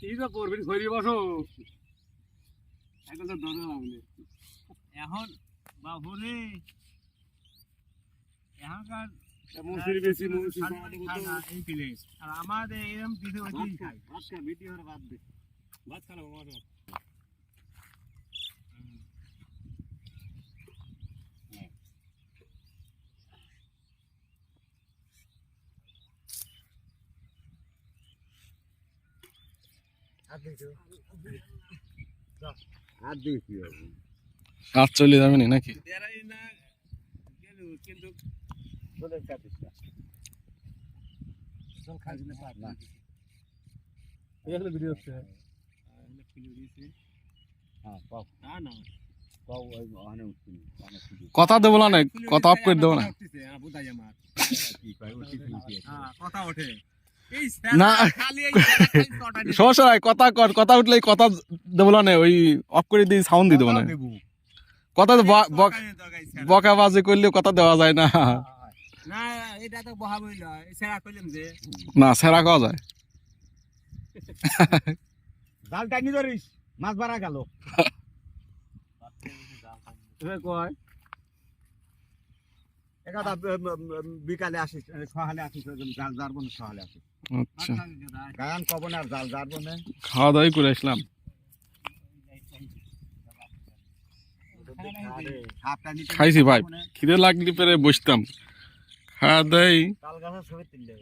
তুই তো করবি বসো। এখন তো দরজা লাগলে এখন বাবুরে এখনকার মুসির বেশি মুসি খায় না এই আর আমাদের এরকম কিছু আচ্ছা বাদ দে। ভাত খালো আর দেখি হবে কাজ চলে যাবে না নাকি দেরাই না গেল কিন্তু তোদের কাটিস না জল খাইছে না পার না। এগুলো ভিডিও হচ্ছে হ্যাঁ পাও না না পাও ওই অনেক উঠছি অনেক কিছু কথা দেবো না কথা অফ করে দেবো না। কথা ওঠে। না। সমস্যা নাই কথা কর কথা উঠলে কথা দেবো না ওই অফ করে দিয়ে সাউন্ড দিয়ে দেবো না। কথা তো বক- বাজে করলেও কথা দেওয়া যায় না। না সেরা খাওয়া যায়। জাল টানি ধরিস মাছ বাড়া গেল। কয়? একাদা বিকালে আসিস সকালে আসিস জাল জারবো না সকালে আসিস। আচ্ছা। গায়ান কব না আর জাল জারবো না খাওয়া দাওয়াই করে আসলাম। খাইছি ভাই। খিদে লাগলে পরে বসতাম। খাওয়া তুললে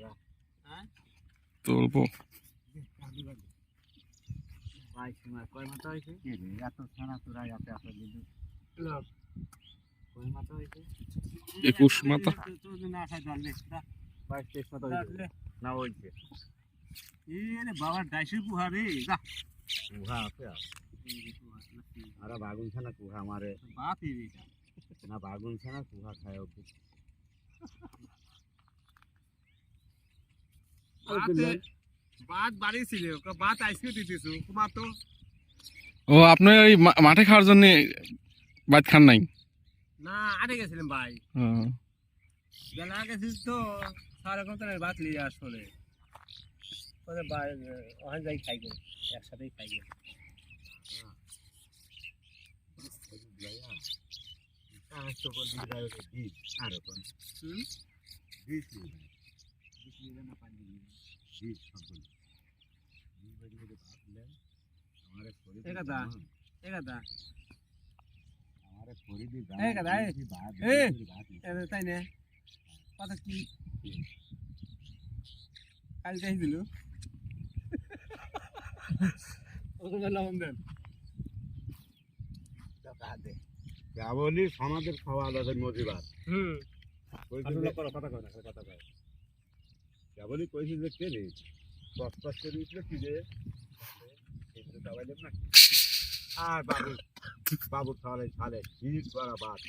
তুলবো। কয় মাথা হয়েছে? এত ছানা তোরা এত এত একুশ মাথা না হয়েছে বাবার ডাইসি পুহা রে যা। আছে আর। বাগুন ছানা কুহা মারে না বাগুন ছানা কুহা খায় অব্দি বাত বাড়ি ছিল ওকে বাত আইসকে দিতেছু কুমার তো ও আপনি ওই মা- মাঠে খাওয়ার জন্য বাইত খান নাই? না আরে গেছিলাম ভাই। বেলা গেছিস তো সাড়ে কতনের ভাত নিয়ে আসলে ওদের ওখানে যাই খাই গেল একসাথেই খাই গেল আর কোন বিশ বিশ তাই না। কথা কি? কাল যাই দিল। লবণ দেন। কেবলই সমাজের খাওয়া আলাদা মজিবার হুম। কথা যে- কথা কয় না কথা কয়। কেবলই কইছি যে কে দশ পাঁচ করে উঠলে কি না আর বাবু। বাবু খাওয়ালে খালে শীত করা ভাত